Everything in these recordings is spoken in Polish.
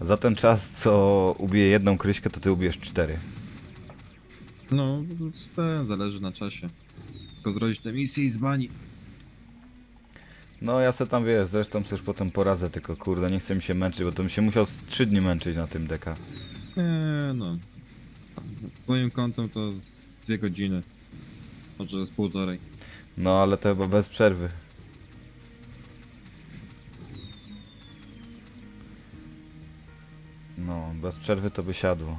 Za ten czas, co ubiję jedną kryśkę, to ty ubijesz cztery. No, to zależy na czasie. Tylko zrobić tę misję i z bani. No ja se tam wiesz, zresztą sobie już potem poradzę, tylko kurde, nie chcę mi się męczyć, bo to bym się musiał z trzy dni męczyć na tym deka. Nie no. Z twoim kontem to z dwie godziny. Może z półtorej. No ale to chyba bez przerwy. No, bez przerwy to by siadło.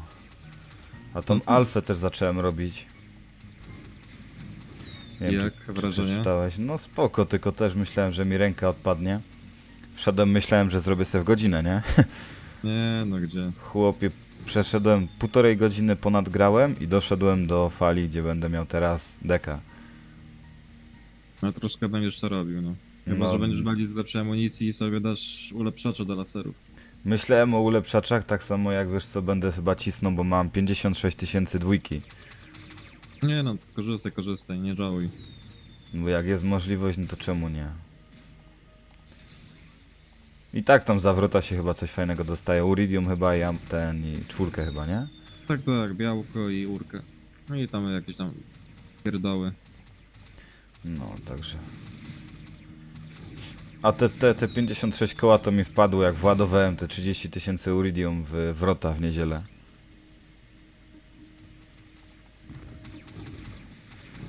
A tą Mhm. alfę też zacząłem robić. Nie Jak czy, wrażenie? Czy przeczytałeś? No spoko, tylko też myślałem, że mi ręka odpadnie. Wszedłem, myślałem, że zrobię sobie w godzinę, nie? Nie no, gdzie? Chłopie, przeszedłem półtorej godziny ponad grałem i doszedłem do fali, gdzie będę miał teraz deka. No troszkę będziesz to robił, no. Chyba, No. że będziesz walić z lepszej amunicji i sobie dasz ulepszacza do laserów. Myślałem o ulepszaczach, tak samo jak wiesz co, będę chyba cisnął, bo mam 56 tysięcy dwójki. Nie no, korzystaj, korzystaj, nie żałuj. Bo jak jest możliwość, no to czemu nie? I tak tam zawrota się chyba coś fajnego dostaje. Uridium chyba i am- ten i czwórkę chyba, nie? Tak, tak, białko i urkę. No i tam jakieś tam pierdoły. No, także. A te, te, te 56 koła to mi wpadło jak władowałem te 30 tysięcy Uridium w wrota w niedzielę.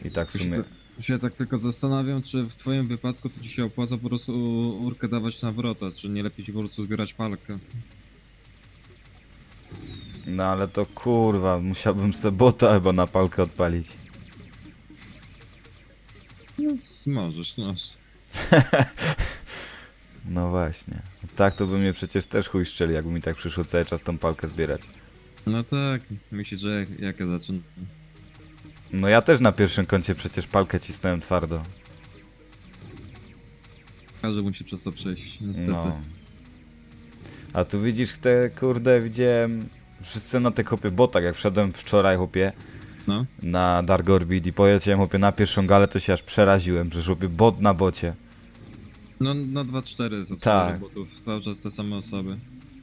I tak w sumie... Się, się tak tylko zastanawiam, czy w twoim wypadku to ci się opłaca po prostu urkę dawać na wrota, czy nie lepiej ci po prostu zbierać palkę. No ale to kurwa, musiałbym sobie bota chyba na palkę odpalić. No, możesz, no. No właśnie. Tak to by mnie przecież też chuj szczeli, jakby mi tak przyszło cały czas tą palkę zbierać. No tak, myślisz, że jak, jak ja zacznę? No ja też na pierwszym koncie przecież palkę cisnąłem twardo. Każdy musi przez to przejść, niestety. No. A tu widzisz te kurde, widziałem wszyscy na te kopie botach, jak wszedłem wczoraj chłopie No. na Dark Orbit i poleciałem chłopie na pierwszą galę, to się aż przeraziłem, że chłopie bot na bocie. No na 2-4 z Tak. botów, cały czas te same osoby.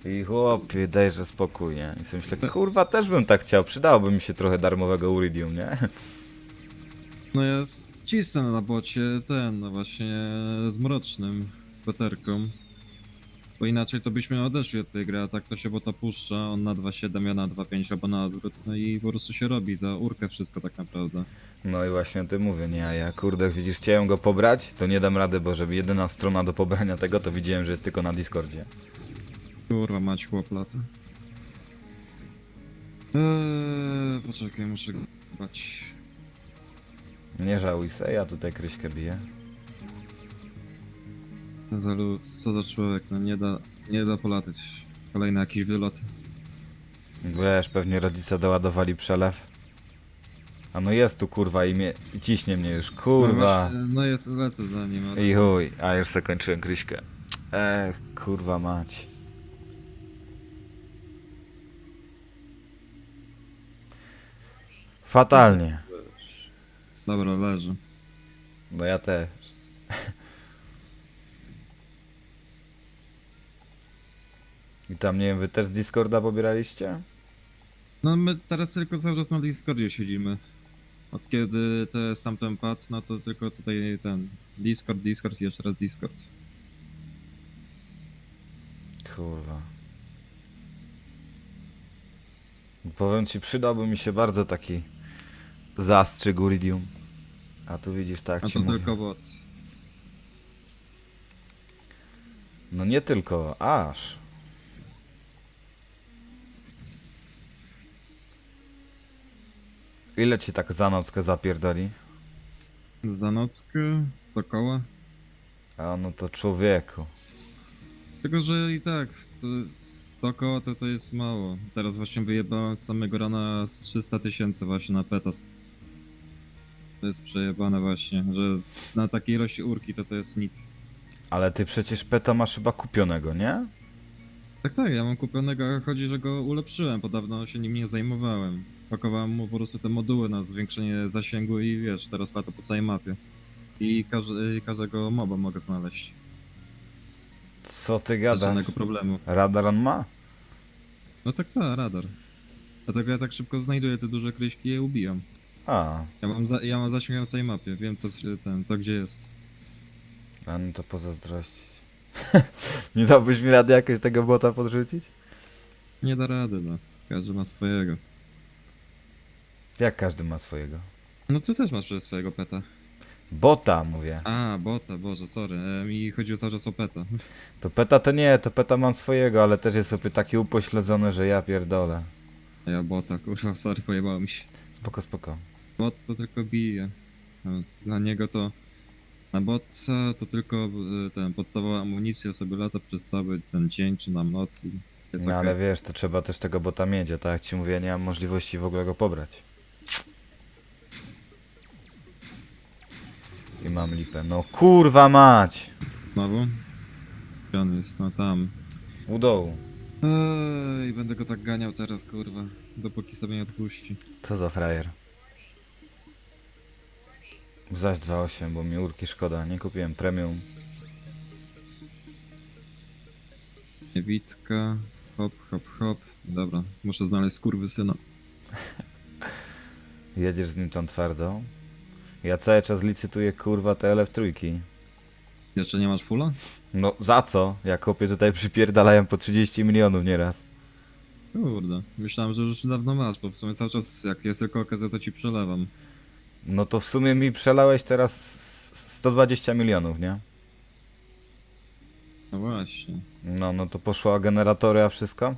I chłopie, dajże spokój, nie? I sobie myślę, kurwa, też bym tak chciał, przydałoby mi się trochę darmowego Uridium, nie? No ja cisnę na bocie ten, no właśnie z Mrocznym, z Peterką. Bo inaczej to byśmy odeszli od tej gry, a tak to się bota puszcza, on na 2.7, ja na 2.5 albo na odwrót, no i po prostu się robi za urkę wszystko tak naprawdę. No i właśnie o tym mówię, nie? A ja kurde, widzisz, chciałem go pobrać, to nie dam rady, bo żeby jedyna strona do pobrania tego, to widziałem, że jest tylko na Discordzie. Kurwa mać chłop lata. Eee, poczekaj, muszę go bać. Nie żałuj se, ja tutaj kryśkę biję. Za lud, co za człowiek, no nie da, nie da polatać. Kolejny jakiś wylot. Wiesz, pewnie rodzice doładowali przelew. A no jest tu kurwa i, mnie, i ciśnie mnie już, No, kurwa. właśnie, no jest, lecę za nim, ale... I chuj, a już se kończyłem kryśkę. Ech, kurwa mać. Fatalnie. Dobra, leży. No ja też. I tam, nie wiem, wy też z Discorda pobieraliście? No my teraz tylko cały czas na Discordzie siedzimy. Od kiedy to jest tamten pad, no to tylko tutaj ten Discord, Discord i jeszcze raz Discord. Kurwa. Powiem ci, przydałby mi się bardzo taki zastrzyk Uridium. A tu widzisz, tak A ci to mówię. tylko bot. No nie tylko, aż. Ile ci tak za nockę zapierdoli? Za nockę, 100 koła. A no to człowieku. Tylko, że i tak, to 100 koła to, to jest mało. Teraz właśnie wyjebałem z samego rana z 300 tysięcy właśnie na petas. To jest przejebane właśnie, że na takiej ilości urki to to jest nic. Ale ty przecież peta masz chyba kupionego, nie? Tak, tak, ja mam kupionego, a chodzi, że go ulepszyłem, bo dawno się nim nie zajmowałem. Pakowałem mu po prostu te moduły na zwiększenie zasięgu i wiesz, teraz lata po całej mapie. I każdy, każdego moba mogę znaleźć. Co ty Bez gadasz? żadnego problemu. Radar on ma? No tak, tak, radar. Dlatego ja tak szybko znajduję te duże kryśki i je ubijam. A, Ja mam, za, ja mam zasięg na całej mapie, wiem co, się- ten, co gdzie jest. a no to pozazdrościć. Nie dałbyś mi rady jakoś tego bota podrzucić? Nie da rady, no. Każdy ma swojego. Jak każdy ma swojego. No ty też masz przecież swojego peta. Bota, mówię. A, bota, boże, sorry. E, mi chodziło cały czas o peta. To peta to nie, to peta mam swojego, ale też jest sobie taki upośledzony, że ja pierdolę. A ja bota, kurwa, sorry, pojebało mi się. Spoko, spoko. Bot to tylko bije. Natomiast Dla niego to... Na bota to tylko e, ten podstawowa amunicja sobie lata przez cały ten dzień czy nam noc i jest No okej. ale wiesz, to trzeba też tego bota mieć, a tak jak ci mówię, nie mam możliwości w ogóle go pobrać. I mam lipę. No kurwa mać! Znowu? Gdzie on jest? No tam. U dołu. Ej, będę go tak ganiał teraz, kurwa. Dopóki sobie nie odpuści. Co za frajer. Zaś 2.8, bo mi urki szkoda. Nie kupiłem premium. Niewitka. Hop, hop, hop. Dobra, muszę znaleźć skurwysyna. Jedziesz z nim tam twardo. Ja cały czas licytuję kurwa te LF3. Jeszcze nie masz fulla? No za co? Jak chłopie tutaj przypierdalają po 30 milionów nieraz. Kurde, myślałem, że już dawno masz, bo w sumie cały czas jak jest tylko okazja, to ci przelewam. No to w sumie mi przelałeś teraz s- 120 milionów, nie? No właśnie. No, no to poszło generatory, a wszystko?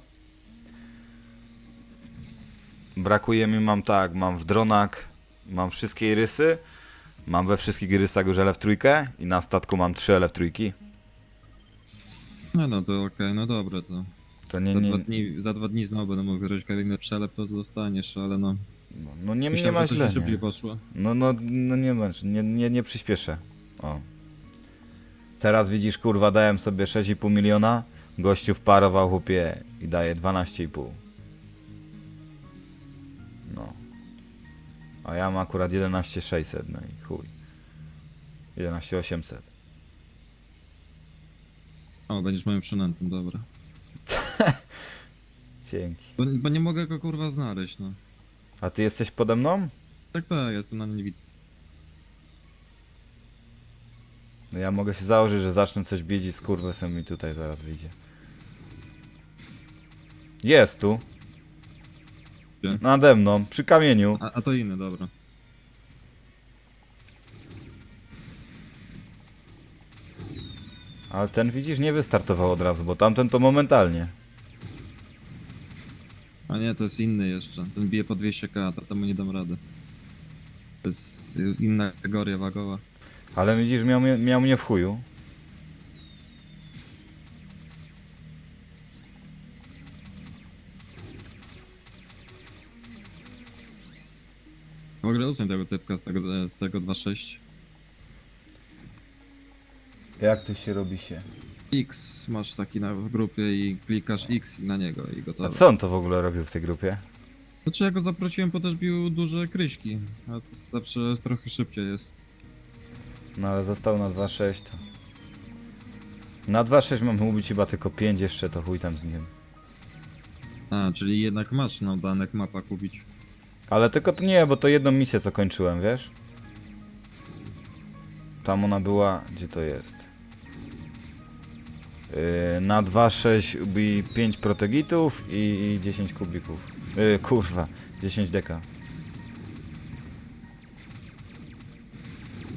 Brakuje mi, mam tak, mam w dronach, mam wszystkie irysy, mam we wszystkich irysach już LF3 i na statku mam 3 LF3. No no to okej, no dobra to. To nie, Za, nie, dwa dni, za dwa dni znowu będę mógł zrobić kolejny przelew, to dostaniesz, ale no. no, no nie, nie Myślałem, ma że to źle, się szybciej nie. poszło. No, no, no nie ma, nie, nie, nie przyspieszę. O. Teraz widzisz, kurwa, dałem sobie 6,5 miliona, gościu wparował chłopie i daje 12,5. A ja mam akurat 11,600, no i chuj. 11,800. O, będziesz moim przynętym, dobra. Dzięki. Bo, bo nie mogę go kurwa znaleźć, no. A ty jesteś pode mną? Tak, tak, jestem na niewidce. No ja mogę się założyć, że zacznę coś bić i skurwysem mi tutaj zaraz wyjdzie. Jest tu. Gdzie? Nade mną, przy kamieniu. A, a to inny, dobra. Ale ten widzisz nie wystartował od razu, bo tamten to momentalnie. A nie, to jest inny jeszcze. Ten bije po 200k, to temu nie dam rady. To jest inna kategoria wagowa. Ale widzisz, miał, mnie- miał mnie w chuju. W ogóle usuń tego typka z tego, z tego 2.6. Jak to się robi się? X masz taki na, w grupie i klikasz X na niego i A gotowe. co on to w ogóle robił w tej grupie? Znaczy ja go zaprosiłem, bo też bił duże kryśki. A to zawsze trochę szybciej jest. No ale został na 2.6 to... Na 2.6 mam ubić chyba tylko 5 jeszcze, to chuj tam z nim. A, czyli jednak masz na danek mapa kupić. Ale tylko to nie, bo to jedną misję co kończyłem, wiesz? Tam ona była, gdzie to jest? Yy, na 2.6 ubij 5 protegitów i, i 10 kubików. Yy, kurwa, 10 deka.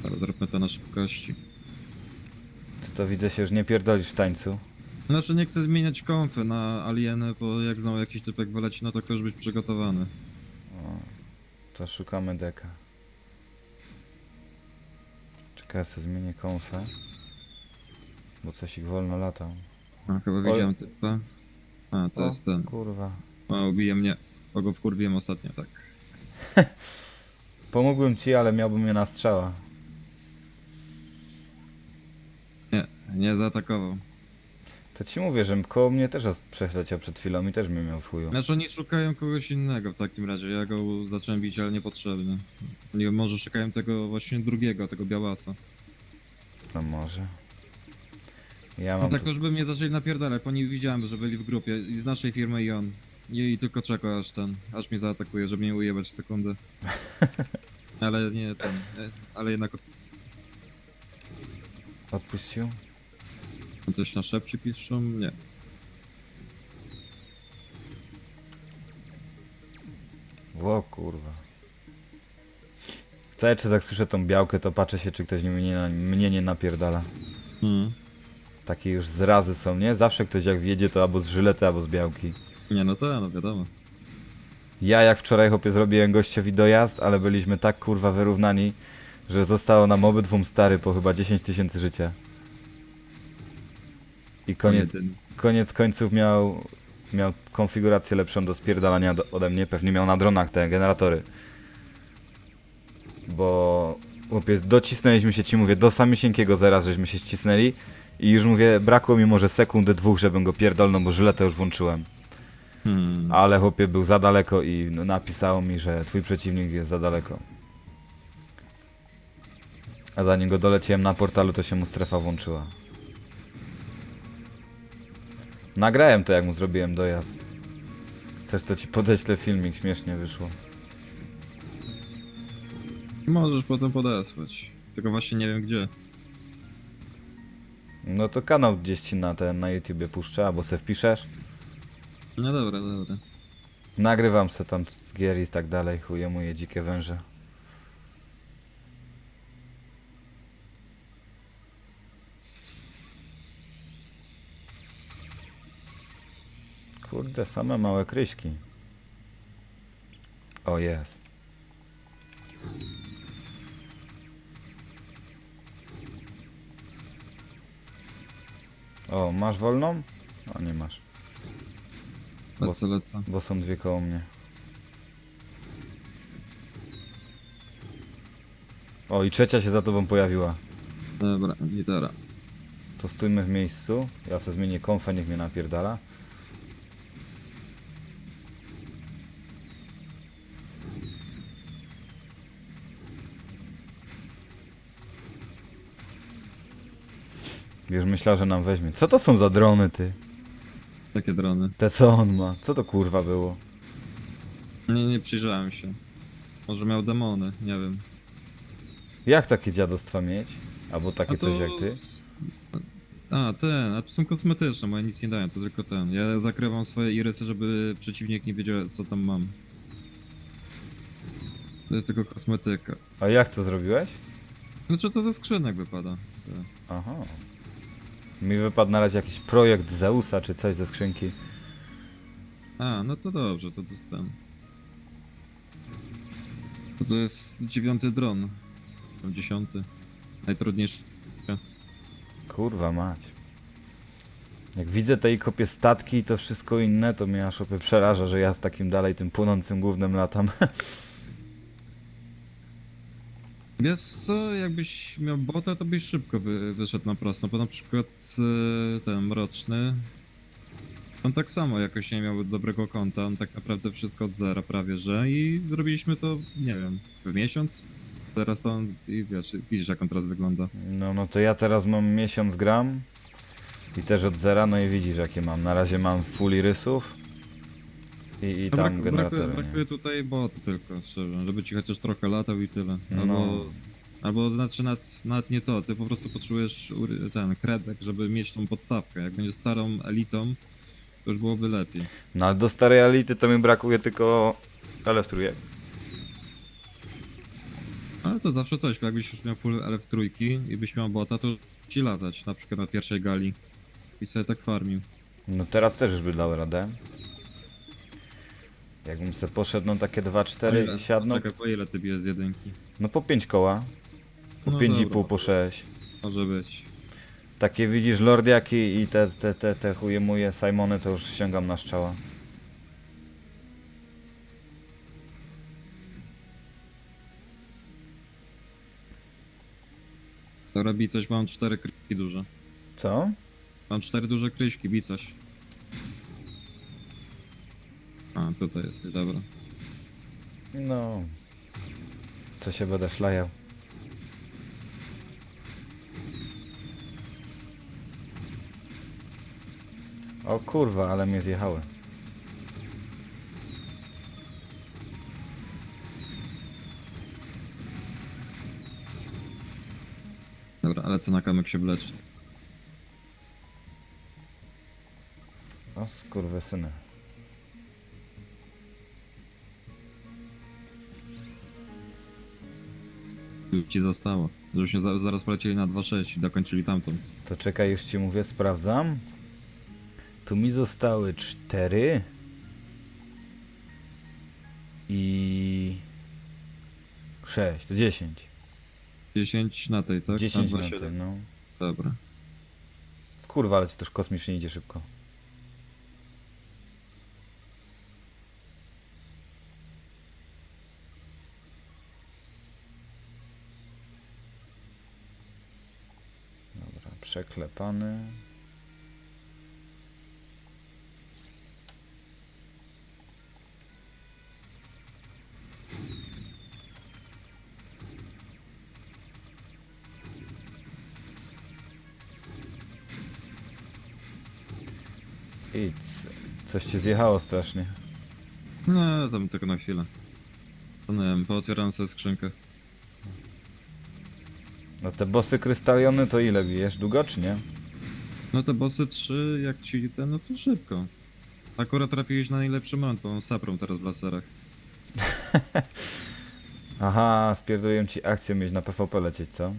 Teraz zróbmy to na szybkości. Ty to widzę się już nie pierdolisz w tańcu. Znaczy nie chcę zmieniać konfy na alieny, bo jak znowu jakiś typek wyleci, no to chcesz być przygotowany. O, to szukamy deka. Czekaj, ja sobie zmienię konfę. Bo coś ich wolno latał. A, chyba widziałem typa. A, to O, jest ten. Kurwa. O, ubije mnie. Bo go wkurwiłem ostatnio, tak. Pomógłbym ci, ale miałbym mnie na strzała. Nie, nie zaatakował. To ci mówię, że koło mnie też raz przeleciał przed chwilą i też mnie miał w chuju. Znaczy oni szukają kogoś innego w takim razie. Ja go zacząłem bić, ale niepotrzebnie. Nie wiem, może szukają tego właśnie drugiego, tego białasa. No może. Ja No mam tak tu... już by mnie zaczęli napierdalać, bo nie widziałem, że byli w grupie i z naszej firmy i on. I tylko czeka aż ten, aż mnie zaatakuje, żeby mnie ujebać w sekundę. Ale nie ten, e, ale jednak Odpuścił? Coś na szepcie piszą? Nie. O kurwa. Cały czas jak słyszę tą białkę, to patrzę się, czy ktoś mnie, na- mnie nie napierdala. Hmm. Takie już zrazy są, nie? Zawsze ktoś jak wjedzie, to albo z żylety, albo z białki. Nie no to, no wiadomo. Ja jak wczoraj chłopie zrobiłem gościowi dojazd, ale byliśmy tak kurwa wyrównani, że zostało nam obydwóm stary po chyba 10 tysięcy życia. I koniec, koniec końców miał, miał konfigurację lepszą do spierdalania do, ode mnie. Pewnie miał na dronach te generatory. Bo chłopie, docisnęliśmy się ci mówię do samysieńkiego zera, żeśmy się ścisnęli i już mówię, brakło mi może sekundy dwóch, żebym go pierdolnął, bo żyletę już włączyłem. Hmm. Ale chłopie był za daleko i no, napisało mi, że twój przeciwnik jest za daleko. A zanim go doleciłem na portalu, to się mu strefa włączyła. Nagrałem to, jak mu zrobiłem dojazd. Chcesz, to ci podeślę filmik, śmiesznie wyszło. Możesz potem podesłać. Tylko właśnie nie wiem gdzie. No to kanał gdzieś ci na ten, na YouTubie puszczę, albo se wpiszesz. No dobra, dobra. Nagrywam se tam z gier i tak dalej, chuje moje dzikie węże. Kurde, same małe kryśki. O, jest. O, masz wolną? O, nie masz, Bo- Lecę, lecę. bo są dwie koło mnie. O, i trzecia się za tobą pojawiła. Dobra, gitara. To stójmy w miejscu. Ja sobie zmienię konfę, niech mnie napierdala. Wiesz, myślał, że nam weźmie. Co to są za drony, ty? Takie drony. Te co on ma? Co to kurwa było? Nie, nie przyjrzałem się. Może miał demony, nie wiem. Jak takie dziadostwa mieć? Albo takie A to- coś jak ty? A, ten, a to są kosmetyczne, moje nic nie dają, to tylko ten. Ja zakrywam swoje irysy, żeby przeciwnik nie wiedział co tam mam. To jest tylko kosmetyka. A jak to zrobiłeś? Znaczy to ze skrzynek wypada. Aha. Mi wypadł na razie jakiś projekt Zeusa czy coś ze skrzynki. A, no to dobrze, to ten. To, to jest dziewiąty dron. Tam dziesiąty. Najtrudniejszy. Kurwa mać. Jak widzę tej kopie statki i to wszystko inne, to mnie aż opie przeraża, że ja z takim dalej tym płonącym głównym latam. Wiesz co, jakbyś miał bota, to byś szybko wy, wyszedł na prostą, bo na przykład e, ten mroczny, on tak samo jakoś nie miał dobrego konta, on tak naprawdę wszystko od zera prawie, że i zrobiliśmy to, nie wiem, w miesiąc? Teraz to on, i wiesz, widzisz jak on teraz wygląda. No, no to ja teraz mam miesiąc gram i też od zera, no i widzisz jakie mam. Na razie mam full rysów i, i No tam brak, generatory. brakuje nie? tutaj bota tylko, szczerze, żeby ci chociaż trochę latał i tyle. No. Albo, albo znaczy nawet, nawet nie to, ty po prostu potrzebujesz ury- ten kredek, żeby mieć tą podstawkę. Jak będziesz starą elitą, to już byłoby lepiej. No ale do starej elity to mi brakuje tylko LF3. Ale to zawsze coś, bo jakbyś już miał full LF trójki i byś miał bota, to ci latać, na przykład na pierwszej gali. I sobie tak farmił. No teraz też już by dał radę. Jakbym se poszedł, no takie 2-4 i siadną, Czekaj, po ile ty bijesz z jedynki? no po 5 koła, po No 5,5, dobra. po 6. Może być. Takie widzisz lordiaki i te, te, te, te chuje moje Simony to już ściągam na szczała. To robi coś, mam cztery kryki duże. Co? Mam cztery duże kryśki, bij coś. A, tutaj jesteś, dobra. No. Co się będę szlajał? O kurwa, ale mnie zjechały. Dobra, ale co na kamyk się wleczy? O no, skurwysyny. syny. Ci zostało. Żebyśmy za, zaraz polecieli na 2.6 i dokończyli tamtą. To czekaj, już ci mówię, sprawdzam. Tu mi zostały cztery. I... sześć, to dziesięć. 10 na tej, tak? Dziesięć na na 2.7. tym, no. Dobra. Kurwa, ale ci też kosmicznie idzie szybko. Przeklepany. I coś ci zjechało strasznie. No, tam tylko na chwilę. Wiem, pootwieram sobie skrzynkę. No te bossy krystaliony to ile bijesz? Długo czy nie? No te bossy 3, jak ci ten, no to szybko. Akurat trafiłeś na najlepszy moment, bo mam saprą teraz w laserach. Aha, spierdoliłem ci akcję mieć na PvP lecieć, co?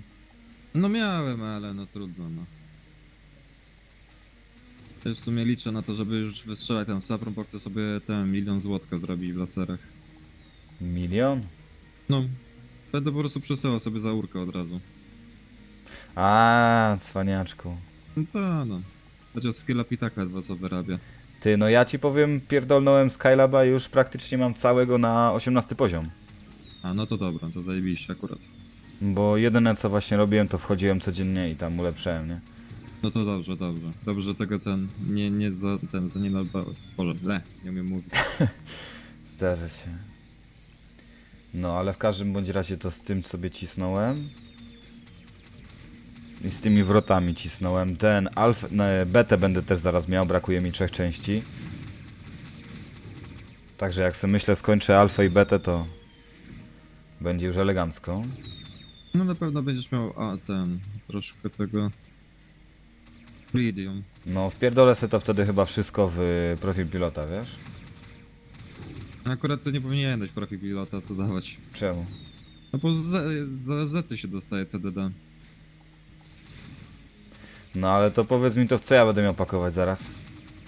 No miałem, ale no trudno, no. Też w sumie liczę na to, żeby już wystrzelać ten saprą, bo chcę sobie ten milion złotka zrobić w laserach. Milion? No, będę po prostu przesyłał sobie za urkę od razu. A, cwaniaczku. No to no. Chociaż skill up i tak ledwo co wyrabia. Ty, no ja ci powiem, pierdolnąłem Skylaba i już praktycznie mam całego na 18 poziom. A no to dobra, to zajebiście akurat. Bo jedyne co właśnie robiłem, to wchodziłem codziennie i tam ulepszałem, nie? No to dobrze, dobrze. Dobrze, że tego ten nie, nie za ten, za nie nalbałeś. Boże, le, nie umiem mówić. Zdarzy się. No, ale w każdym bądź razie to z tym sobie cisnąłem. I z tymi wrotami cisnąłem. Ten alf, ne, betę będę też zaraz miał, brakuje mi trzech części. Także jak sobie myślę skończę alfę i betę, to będzie już elegancko. No na pewno będziesz miał, a ten, troszkę tego... Medium. No, wpierdolę sobie to wtedy chyba wszystko w profil pilota, wiesz? Akurat to nie powinienem dać profil pilota, to dawać. Czemu? No bo za, za zety się dostaje CDD. No ale to powiedz mi to w co ja będę miał pakować zaraz.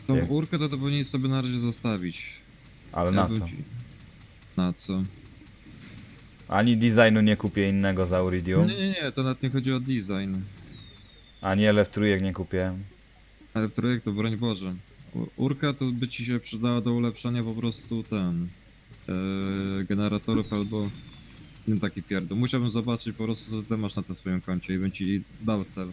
Tą Nie. urkę to, to powinien sobie na razie zostawić. Ale na co? Na co? Ani designu nie kupię innego za Nie, Uridium, nie, nie, to nawet nie chodzi o design. ani LF trójek nie kupię. Ale projekt to broń Boże. U- Urka to by ci się przydała do ulepszania po prostu ten... E, generatorów albo... Nie taki pierdol. Musiałbym zobaczyć po prostu co ty masz na tym swoim koncie i bym ci dał cel.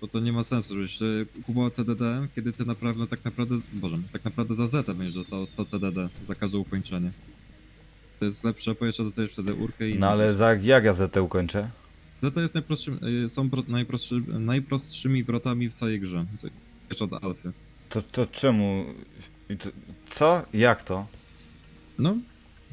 Bo to nie ma sensu, żebyś kupował CDD, kiedy ty naprawdę tak naprawdę... Boże, tak naprawdę za Z będziesz dostał 100 CDD za każde ukończenie. To jest lepsze, bo jeszcze dostajesz wtedy urkę i... No ale za, jak ja ZT ukończę? ZT jest najprostszym, y, są pro, najprostszy, najprostszymi wrotami w całej grze. Co- Jeszcze od alfy. To, to czemu? I to- Co? Jak to? No,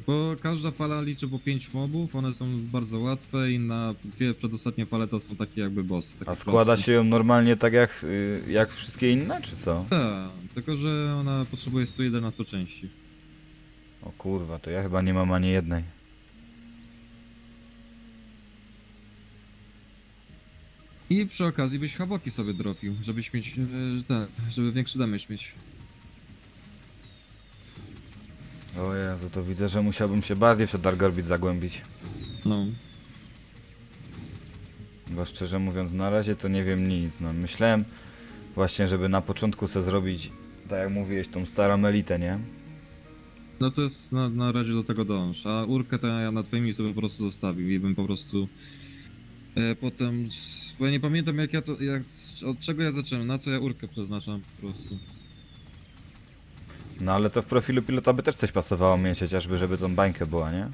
bo każda fala liczy po 5 mobów, one są bardzo łatwe i na dwie przedostatnie fale to są takie jakby bossy. takie A składa się ją normalnie tak jak, y, jak wszystkie inne, czy co? Tak, tylko że ona potrzebuje 111 części. O kurwa, to ja chyba nie mam ani jednej. I przy okazji byś hawoki sobie dropił, żebyś mieć, e, ten, żeby większy damage mieć. O Jezu, to widzę, że musiałbym się bardziej w to Dargorbit zagłębić. No. Bo szczerze mówiąc, na razie to nie wiem nic. No, myślałem właśnie, żeby na początku se zrobić, tak jak mówiłeś, tą starą elitę, nie? No to jest na, na razie do tego dąż, a urkę to ja na twoim miejscu bym po prostu zostawił i bym po prostu e, potem, bo ja nie pamiętam jak ja to, jak, od czego ja zacząłem, na co ja urkę przeznaczam po prostu. No ale to w profilu pilota by też coś pasowało mieć, chociażby, żeby tą bańkę była, nie?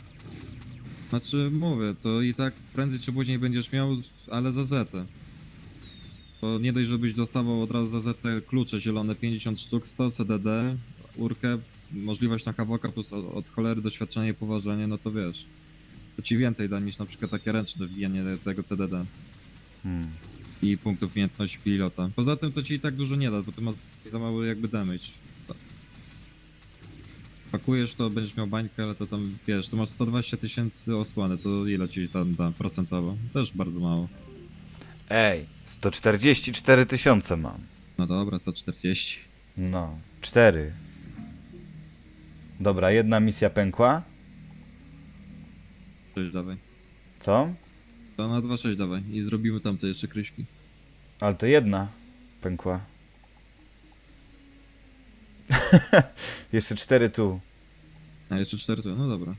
Znaczy mówię, to i tak prędzej czy później będziesz miał, ale za zetę. Bo nie dość, żebyś dostawał od razu za zetę klucze zielone 50 sztuk, 100 CDD, urkę, możliwość na kawoka plus od, od cholery doświadczenie i poważenie, no to wiesz. To ci więcej da niż na przykład takie ręczne wbijanie tego CDD. Hmm. i punktów umiejętności pilota. Poza tym to ci i tak dużo nie da, bo to ma za mały jakby damage. Pakujesz to, będziesz miał bańkę, ale to tam, wiesz, to masz 120 tysięcy osłony, to ile ci tam da procentowo? Też bardzo mało. Ej, 144 tysiące mam. No dobra, 140. No, cztery. Dobra, jedna misja pękła. Cześć, dawaj. Co? To na 2,6 dawaj i zrobimy tam te jeszcze kryśki. Ale to jedna pękła. Jeszcze cztery tu. A jeszcze 4 to, no dobra.